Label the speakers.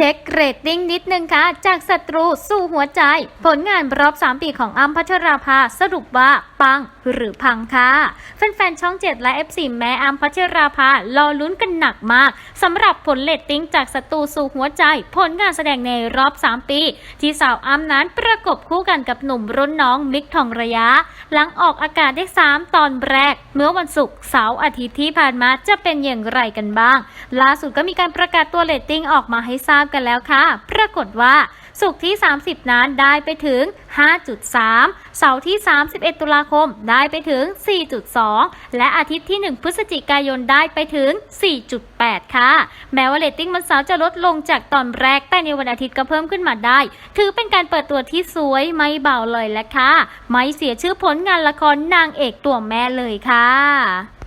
Speaker 1: เช็คเรตติ้งนิดนึงค่ะ จากศัตรูสู่หัวใจ ผลงานรอบ 3 ปีของอ้ำพัชราภาสรุปว่าปังหรือพังค่ะแฟนๆ ช่อง 7 และ F4 แม้อ้ำพัชราภารอลุ้นกันหนักมากสำหรับผลเรตติ้งจากศัตรูสู่หัวใจ ผลงานแสดงในรอบ 3 ปี ที่สาวอ้ำนั้นประกบคู่กันกับหนุ่มรุ่นน้องมิกทองระยะ หลังออกอากาศได้ 3 ตอนแรก เมื่อวันศุกร์เสาร์อาทิตย์ที่ผ่านมาจะเป็นอย่างไรกันบ้าง ล่าสุดก็มีการประกาศตัวเรตติ้งออกมาให้ทราบกันแล้วค่ะ ปรากฏว่าสุกที่ 30 นั้นได้ไปถึง 5.3 เสาร์ที่ 31 ตุลาคมได้ไปถึง 4.2 และอาทิตย์ที่ 1 พฤศจิกายนได้ไปถึง 4.8 ค่ะ แม้ว่าเรตติ้งวันเสาร์จะลดลงจากตอนแรก แต่ในวันอาทิตย์ก็เพิ่มขึ้นมาได้ ถือเป็นการเปิดตัวที่สวยไม่เบาเลยแหละค่ะ ไม่เสียชื่อผลงานละครนางเอกตัวแม่เลยค่ะ